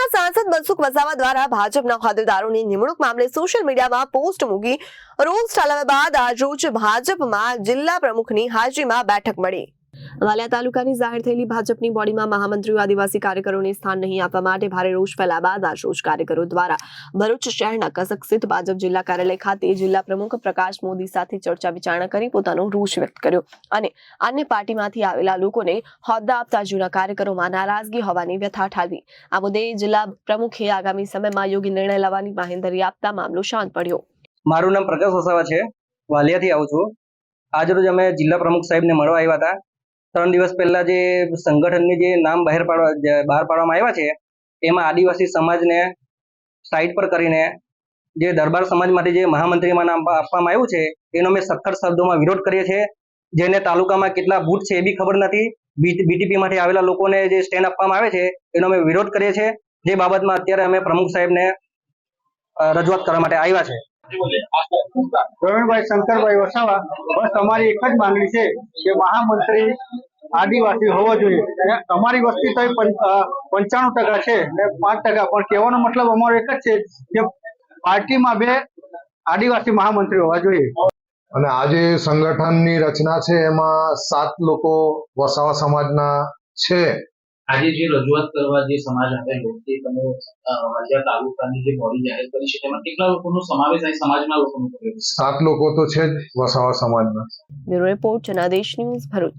ભરૂચના સાંસદ મનસુખ વસાવા દ્વારા ભાજપના હોદ્દેદારોની નિમણૂક મામલે સોશિયલ મીડિયામાં પોસ્ટ મૂકી રોલ્સ ઠાલવ્યા બાદ આજરોજ ભાજપમાં જિલ્લા પ્રમુખની હાજરીમાં બેઠક મળી. વાલિયા તાલુકાની જાહેર થયેલી ભાજપની બોડીમાં મહામંત્રીઓ આદિવાસી કાર્યકરોને સ્થાન નહીં આપવા માટે ભારે રોષ ફેલાયા બાદ આજરોજ કાર્યકરો દ્વારા ભરૂચ શહેરના કસક સ્થિત ભાજપ જિલ્લા કાર્યાલય ખાતે જિલ્લા પ્રમુખ પ્રકાશ મોદી સાથે ચર્ચા વિચારણા કરી પોતાનો રોષ વ્યક્ત કર્યો અને અન્ય પાર્ટીમાંથી આવેલા લોકોને હોદ્દા આપતા જૂના કાર્યકરોમાં નારાજગી હોવાની વ્યથા ઠાલવી. આ મુદ્દે જિલ્લા પ્રમુખે આગામી સમયમાં યોગ્ય નિર્ણય લેવાની બાહેંધરી આપતા મામલો શાંત પડ્યો. મારું નામ પ્રકાશ વસાવા છે. વાલિયાથી આવું છું. આજરોજ અમે જિલ્લા પ્રમુખ સાહેબને મળવા આવ્યા હતા. ત્રણ દિવસ પહેલા જે સંગઠનની જે નામ બહાર પાડવા બહાર પાડવામાં આવ્યા છે, એમાં આદિવાસી સમાજને સાઈડ પર કરીને જે દરબાર સમાજમાંથી જે મહામંત્રીમાં નામ આપવામાં આવ્યું છે, એનો અમે સખત શબ્દોમાં વિરોધ કરીએ છીએ. જેને તાલુકામાં કેટલા બૂથ છે એ બી ખબર નથી. બીટીપીમાંથી આવેલા લોકોને જે સ્ટેન્ડ આપવામાં આવે છે, એનો અમે વિરોધ કરીએ છીએ. જે બાબતમાં અત્યારે અમે પ્રમુખ સાહેબને રજૂઆત કરવા માટે આવ્યા છે. પ્રવીણભાઈ, શંકરભાઈ વસાવા, બસ અમારી એક જ માંગણી છે કે મહામંત્રી આદિવાસી હોવો જોઈએ. અને અમારી વસ્તી તો પંચાણું ટકા છે ને પાંચ ટકા. પણ કહેવાનો મતલબ અમારો એક જ છે કે પાર્ટીમાં બે આદિવાસી મહામંત્રી હોવા જોઈએ. અને આજે સંગઠનની રચના છે એમાં સાત લોકો વસાવા સમાજના છે. આજે જે રજૂઆત કરવા જે સમાજ આપેલો તે તમે વાલિયા તાલુકાની જે બોડી જાહેર કરી છે તેમાં કેટલા લોકોનો સમાવેશ અહીં સમાજના લોકોનો કર્યો સાત લોકો તો છે જ વસાવા સમાજના. Bureau report Janadesh news Bharuch.